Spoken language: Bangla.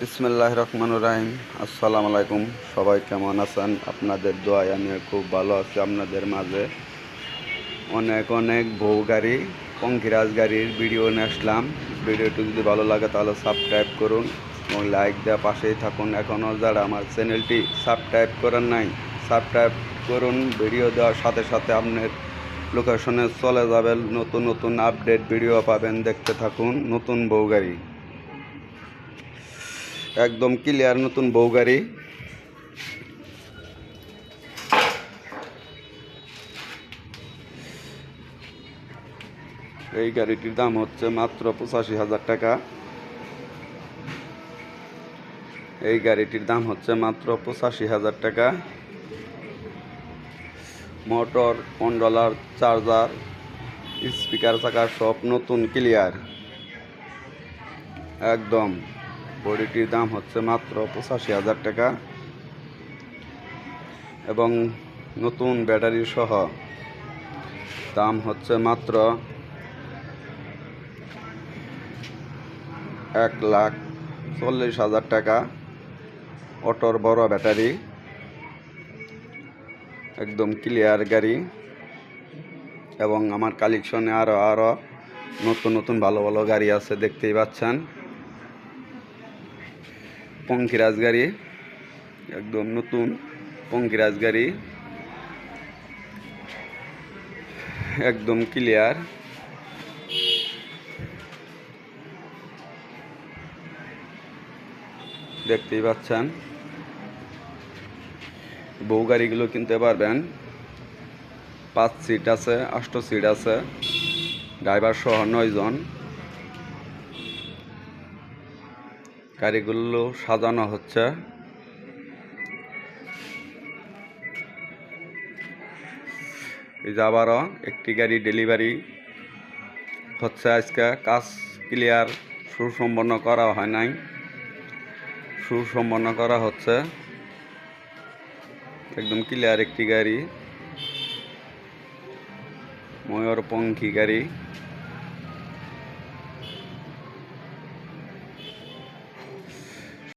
বিসমুল্লাহ রহমান রাহিম। আসসালামু আলাইকুম। সবাই কেমন আছেন? আপনাদের দোয়ায় আমি খুব ভালো আছি। আপনাদের মাঝে অনেক অনেক বউ গাড়ি, পঙ্কিরাজ গাড়ির ভিডিও নিয়ে আসলাম। ভিডিওটি যদি ভালো লাগে তাহলে সাবস্ক্রাইব করুন এবং লাইক দেওয়া পাশেই থাকুন। এখনও যারা আমার চ্যানেলটি সাবস্ক্রাইব করেন নাই, সাবস্ক্রাইব করুন। ভিডিও দেওয়ার সাথে সাথে আপনার লোকেশনে চলে যাবেন। নতুন নতুন আপডেট ভিডিও পাবেন। দেখতে থাকুন নতুন বউ গাড়ি। একদম ক্লিয়ার নতুন বউ গাড়ি। এই গাড়িটির দাম হচ্ছে মাত্র পঁচাশি হাজার টাকা। এই গাড়িটির দাম হচ্ছে মাত্র পঁচাশি হাজার টাকা। মোটর, কন্ট্রোলার, চার্জার, স্পিকার চাকা সব নতুন ক্লিয়ার একদম। বডিটির দাম হচ্ছে মাত্র পঁচাশি হাজার টাকা এবং নতুন ব্যাটারি সহ দাম হচ্ছে মাত্র এক লাখ চল্লিশ হাজার টাকা। অটোর বড় ব্যাটারি, একদম ক্লিয়ার গাড়ি এবং আমার কালেকশনে আরও আরও নতুন নতুন ভালো ভালো গাড়ি আছে, দেখতেই পাচ্ছেন। পঙ্কিরাজ গাড়ি, একদম নতুন পঙ্কিরাজ গাড়ি। একদম ক্লিয়ার দেখতেই পাচ্ছেন। বউ গাড়িগুলো কিনতে পারবেন। পাঁচ সিট আছে, আষ্ট সিট আছে। ড্রাইভার সহ নয়জন। গাড়িগুলো সাজানো হচ্ছে। এই যে আবারও একটি গাড়ি ডেলিভারি হচ্ছে। আজকে কাজ ক্লিয়ার, সুসম্পন্ন করা হয় নাই। সুসম্পন্ন করা হচ্ছে। একদম ক্লিয়ার একটি গাড়ি। ময়ূরপঙ্খী গাড়ি।